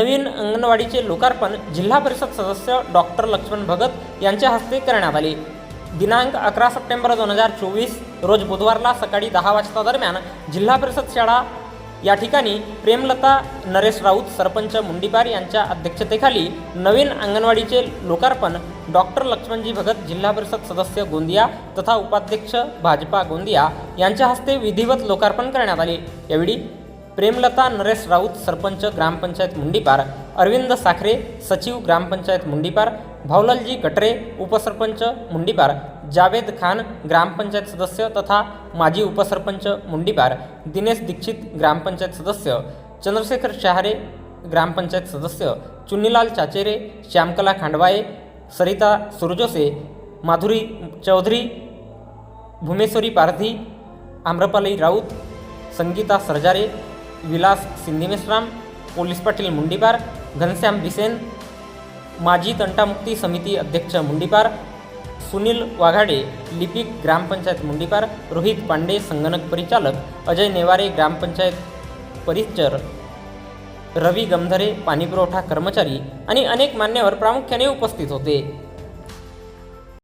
नवीन अंगणवाडीचे लोकार्पण जिल्हा परिषद सदस्य डॉक्टर लक्ष्मण भगत यांच्या हस्ते करण्यात आले. दिनांक अकरा सप्टेंबर दोन हजार चोवीस रोज बुधवारला सकाळी दहा वाजता दरम्यान जिल्हा परिषद शाळा या ठिकाणी प्रेमलता नरेश राऊत सरपंच मुंडीपार यांच्या अध्यक्षतेखाली नवीन अंगणवाडीचे लोकार्पण डॉक्टर लक्ष्मणजी भगत जिल्हा परिषद सदस्य गोंदिया तथा उपाध्यक्ष भाजपा गोंदिया यांच्या हस्ते विधिवत लोकार्पण करण्यात आले. यावेळी प्रेमलता नरेश राऊत सरपंच ग्रामपंचायत मुंडीपार अरविंद साखरे सचिव ग्रामपंचायत मुंडीपार भाऊलालजी गटरे उपसरपंच मुंडीपार जावेद खान ग्रामपंचायत सदस्य तथा माजी उपसरपंच मुंडीपार दिनेश दीक्षित ग्रामपंचायत सदस्य चंद्रशेखर शहारे ग्रामपंचायत सदस्य चुन्नीलाल चाचेरे श्यामकला खांडवाये सरिता सुरजोसे माधुरी चौधरी भूमेश्वरी पारधी आम्रपाली राऊत संगीता सरजारे विलास सिंधीमेश्राम पोलीस पाटील मुंडीपार घनश्याम बिसेन माजी तंटामुक्ती समिती अध्यक्ष मुंडीपार सुनील वाघाडे लिपिक ग्रामपंचायत मुंडीपार रोहित पांडे संगणक परिचालक अजय नेवारे ग्रामपंचायत परिचर रवी गमधरे पाणीपुरवठा कर्मचारी आणि अनेक मान्यवर प्रामुख्याने उपस्थित होते.